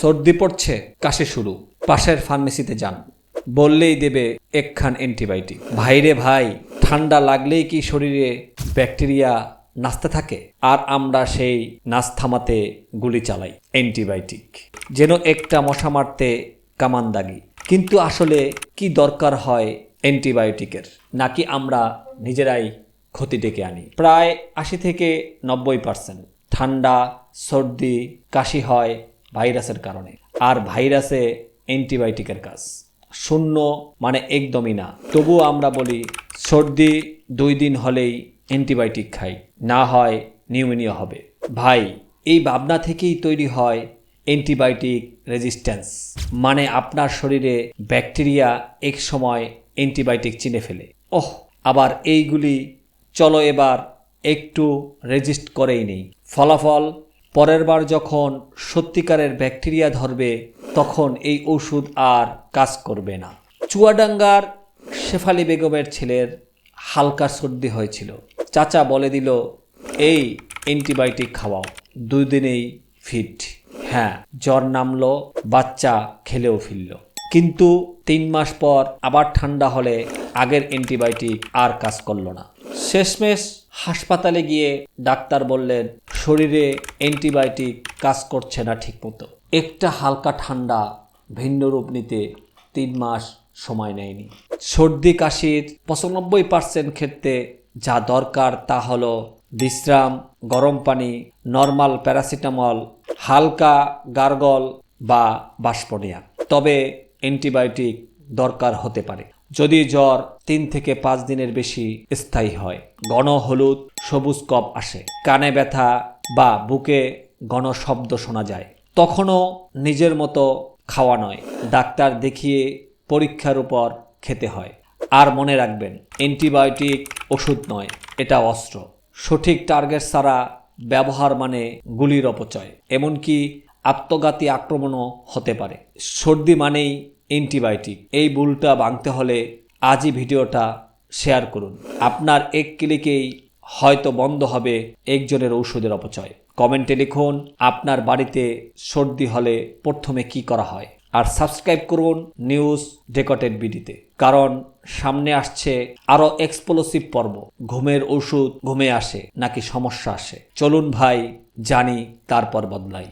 সর্দি পড়ছে, কাশি শুরু। পাশের ফার্মেসিতে যান। বললেই দেবে একখান অ্যান্টিবায়োটিক ভাইরে ভাই, ঠান্ডা লাগলেই কি শরীরে ব্যাকটেরিয়া নাচতে থাকে? আর আমরা সেই নাচ থামাতে গুলি চালাই অ্যান্টিবায়োটিক যেন একটা মশা মারতে কামান দাগি। কিন্তু আসলে কি দরকার হয় অ্যান্টিবায়োটিকের নাকি আমরা নিজেরাই ক্ষতি ডেকে আনি? প্রায় আশি থেকে নব্বই পার্সেন্ট ঠান্ডা, সর্দি, কাশি হয় ভাইরাসের কারণে। আর ভাইরাসে অ্যান্টিবায়োটিকের কাজ। শূন্য মানে একদমই না। তবুও আমরা বলি, সর্দি দুই দিন হলেই অ্যান্টিবায়োটিক খাই। না হয় নিউমোনিয়া হবে। ভাই, এই ভাবনা থেকেই তৈরি হয় অ্যান্টিবায়োটিক রেজিস্ট্যান্স। মানে আপনার শরীরে ব্যাকটেরিয়া এক সময় অ্যান্টিবায়োটিক চিনে ফেলে। ওহ, আবার এইগুলি চলো এবার একটু রেজিস্ট করেই নেই। ফলাফল পরের বার যখন সত্যিকারের ব্যাকটেরিয়া ধরবে, তখন এই ওষুধ আর কাজ করবে না। চুয়াডাঙ্গার শেফালি বেগমের ছেলের হালকা সর্দি হয়েছিল। চাচা বলে দিল, এই অ্যান্টিবায়োটিক খাওয়াও, দুই দিনেই ফিট। হ্যাঁ জ্বর নামলো, বাচ্চা খেলেও ফিরল। কিন্তু তিন মাস পর আবার ঠান্ডা হলে আগের অ্যান্টিবায়োটিক আর কাজ করল না। শেষমেশ হাসপাতালে গিয়ে ডাক্তার বললেন শরীরে অ্যান্টিবায়োটিক কাজ করছে না ঠিকমতো। একটা হালকা ঠান্ডা ভিন্ন রূপ নিতে তিন মাস সময় নেয়নি। সর্দি, কাশির পঁচানব্বই পার্সেন্ট ক্ষেত্রে যা দরকার তা হলো বিশ্রাম, গরম পানি, নর্মাল প্যারাসিটামল, হালকা গার্গল বা বাষ্পনিয়া। তবে অ্যান্টিবায়োটিক দরকার হতে পারে। যদি জ্বর তিন থেকে পাঁচ দিনের বেশি স্থায়ী হয়, ঘন হলুদ, সবুজ কপ আসে, কানে ব্যথা বা বুকে ঘন শব্দ শোনা যায়, তখনও নিজের মতো খাওয়া নয়। ডাক্তার দেখিয়ে পরীক্ষার উপর খেতে হয়। আর মনে রাখবেন, অ্যান্টিবায়োটিক ওষুধ নয়, এটা অস্ত্র। সঠিক টার্গেট ছাড়া ব্যবহার মানে গুলির অপচয়, এমনকি আত্মঘাতী আক্রমণও হতে পারে। সর্দি মানেই অ্যান্টিবায়োটিক। এই ভুলটা ভাঙতে হলে আজই ভিডিওটা শেয়ার করুন। আপনার এক ক্লিকেই হয়তো বন্ধ হবে একজনের ঔষধের অপচয়। কমেন্টে লিখুন, আপনার বাড়িতে সর্দি হলে প্রথমে কি করা হয়? আর সাবস্ক্রাইব করুন নিউজ ডেকটেড বিডিতে। কারণ সামনে আসছে আরও এক্সপ্লোসিভ পর্ব। ঘুমের ওষুধ ঘুমে আসে, নাকি সমস্যা আসে? চলুন ভাই, জানি তারপর বদলাই।